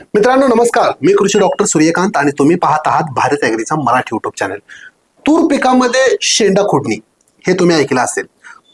मित्रांनो नमस्कार. मी कृषी डॉक्टर सूर्यकांत आणि तुम्ही पाहत आहात भारत ॲग्रीचा मराठी युट्यूब चॅनल तूर पिकामध्ये शेंडा खोडणी हे तुम्ही ऐकलं असेल.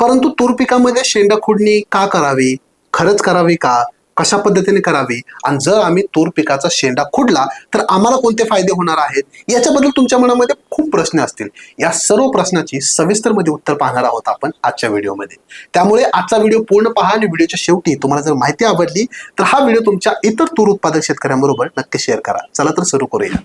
परंतु तूर पिकामध्ये शेंडा खोडणी का करावी? खरंच करावी का? कशा पद्धतीने करावी? आणि जर आम्ही तूर पिकाचा शेंडा खोडला तर आम्हाला कोणते फायदे होणार आहेत? याच्याबद्दल तुमच्या मनामध्ये खूप प्रश्न असतील. या सर्व प्रश्नाची सविस्तरमध्ये उत्तर पाहणार आहोत आपण आजच्या व्हिडिओमध्ये. त्यामुळे आजचा व्हिडिओ पूर्ण पहा आणि व्हिडिओच्या शेवटी तुम्हाला जर माहिती आवडली तर हा व्हिडिओ तुमच्या इतर तूर उत्पादक शेतकऱ्यांबरोबर नक्की शेअर करा. चला तर सुरू करूया.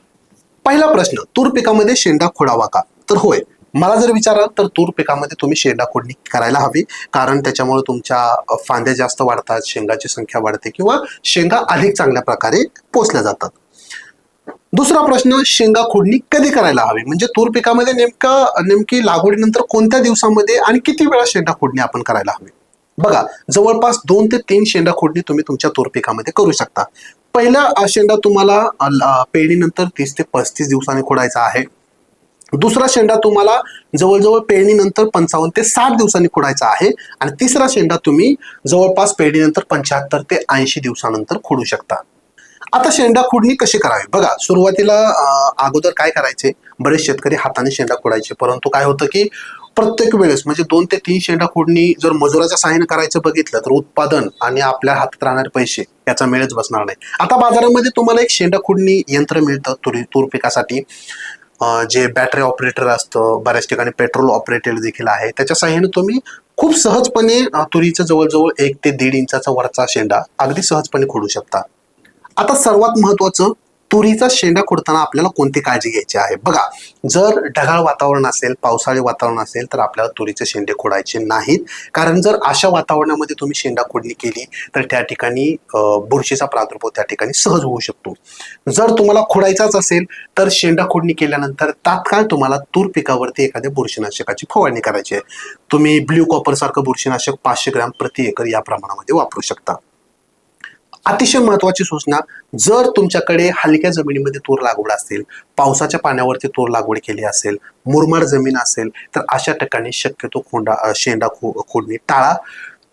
पहिला प्रश्न तूर पिकामध्ये शेंडा खोडावा का? तर होय मला जर विचाराल तर तूर पिकामध्ये तुम्ही शेंडा खोडणी करायला हवी. कारण त्याच्यामुळे तुमच्या फांद्या जास्त वाढतात शेंगाची संख्या वाढते किंवा शेंगा अधिक चांगल्या प्रकारे पोचल्या जातात. दुसरा प्रश्न शेंगा खोडणी कधी करायला हवी? म्हणजे तूर पिकामध्ये नेमकं नेमकी लागवडीनंतर कोणत्या दिवसामध्ये आणि किती वेळा शेंडा खोडणी आपण करायला हवी? बघा जवळपास दोन ते तीन शेंडा खोडणी तुम्ही तुमच्या तूर पिकामध्ये करू शकता. पहिला शेंडा तुम्हाला पेरणीनंतर तीस ते पस्तीस दिवसांनी खोडायचा आहे. दुसरा शेंडा तुम्हाला जवळजवळ पेरणीनंतर पंचावन्न ते साठ दिवसांनी खोडायचा आहे. आणि तिसरा शेंडा तुम्ही जवळपास पेरणीनंतर पंच्याहत्तर ते ऐंशी दिवसानंतर खोडू शकता. आता शेंडा खोडणी कशी करावी? बघा सुरुवातीला अगोदर काय करायचे? बरेच शेतकरी हाताने शेंडा खोडायचे. परंतु काय होतं की प्रत्येक वेळेस म्हणजे दोन ते तीन शेंडा खोडणी जर मजुराच्या सहाय्याने करायचं बघितलं तर उत्पादन आणि आपल्या हातात राहणारे पैसे याचा मेळच बसणार नाही. आता बाजारामध्ये तुम्हाला एक शेंडा खोडणी यंत्र मिळतं तुरी तूर पिकासाठी. जे बॅटरी ऑपरेटर असतं बऱ्याच ठिकाणी पेट्रोल ऑपरेटेड देखील आहे. त्याच्या साह्याने तुम्ही खूप सहजपणे तुरीचं जवळजवळ एक ते दीड इंचाचा वरचा शेंडा अगदी सहजपणे खोडू शकता. आता सर्वात महत्वाचं तुरीचा शेंडा खोडताना आपल्याला कोणती काळजी घ्यायची आहे? बघा जर ढगाळ वातावरण असेल पावसाळी वातावरण असेल तर आपल्याला तुरीचे शेंडे खोडायचे नाहीत. कारण जर अशा वातावरणामध्ये तुम्ही शेंडा खोडणी केली तर त्या ठिकाणी बुरशीचा प्रादुर्भाव त्या ठिकाणी सहज होऊ शकतो. जर तुम्हाला खोडायचाच असेल तर शेंडा खोडणी केल्यानंतर तात्काळ तुम्हाला तूर पिकावरती एखाद्या बुरशीनाशकाची फवारणी करायची आहे. तुम्ही ब्ल्यू कॉपरसारखं बुरशीनाशक पाचशे ग्रॅम प्रति एकर या प्रमाणामध्ये वापरू शकता. अतिशय महत्वाची सूचना जर तुमच्याकडे हलक्या जमिनीमध्ये तूर लागवड असेल पावसाच्या पाण्यावरती तूर लागवड केली असेल मुरमाड जमीन असेल तर अशा ठिकाणी शक्यतो खोंडा शेंडा खो खोडणी टाळा.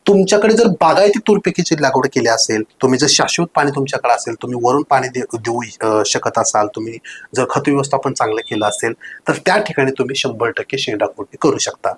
तुमच्याकडे जर बागायती तूर लागवड केली असेल तुम्ही जर शाश्वत पाणी तुमच्याकडे असेल तुम्ही वरून पाणी दे- देऊ शकत असाल तुम्ही जर खत व्यवस्थापन चांगलं केलं असेल तर त्या ठिकाणी तुम्ही शंभर टक्के शेंडा खोडणी करू शकता.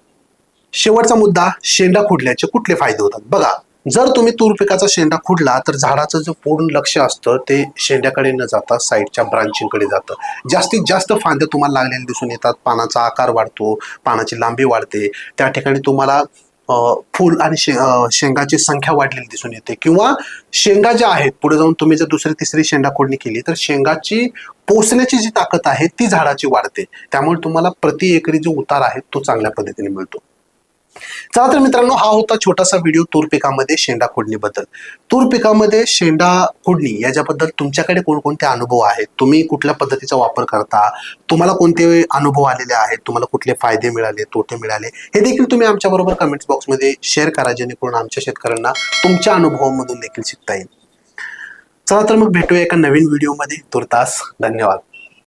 शेवटचा मुद्दा शेंडा खोडल्याचे कुठले फायदे होतात? बघा जर तुम्ही तूर पिकाचा शेंडा खुडला तर झाडाचं जे पूर्ण लक्ष असतं ते शेंड्याकडे न जाता साईडच्या ब्रांचिंगकडे जातं. जास्तीत जास्त फांदे तुम्हाला लागलेले दिसून येतात. पानाचा आकार वाढतो पानाची लांबी वाढते. त्या ठिकाणी तुम्हाला फुल फूल आणि शे शेंगाची संख्या वाढलेली दिसून येते. किंवा शेंगा ज्या आहेत पुढे जाऊन तुम्ही जर दुसरी तिसरी शेंडा खोडणी केली तर शेंगाची पोचण्याची जी ताकद आहे ती झाडाची वाढते. त्यामुळे तुम्हाला प्रति एकरी जो उतार आहे तो चांगल्या पद्धतीने मिळतो. चला तर मित्रांनो हा होता छोटासा व्हिडिओ तूर पिकामध्ये शेंडा खोडणीबद्दल तूर पिकामध्ये शेंडा खोडणी याच्याबद्दल तुमच्याकडे कोणकोणते अनुभव आहेत? तुम्ही कुठल्या पद्धतीचा वापर करता? तुम्हाला कोणते अनुभव आलेले आहेत? तुम्हाला कुठले फायदे मिळाले तोटे मिळाले? हे देखील तुम्ही आमच्याबरोबर कमेंट्स बॉक्समध्ये शेअर करा जेणेकरून आमच्या शेतकऱ्यांना तुमच्या अनुभवामधून देखील शिकता येईल. चला तर मग भेटूया एका नवीन व्हिडिओमध्ये तुर्तास धन्यवाद.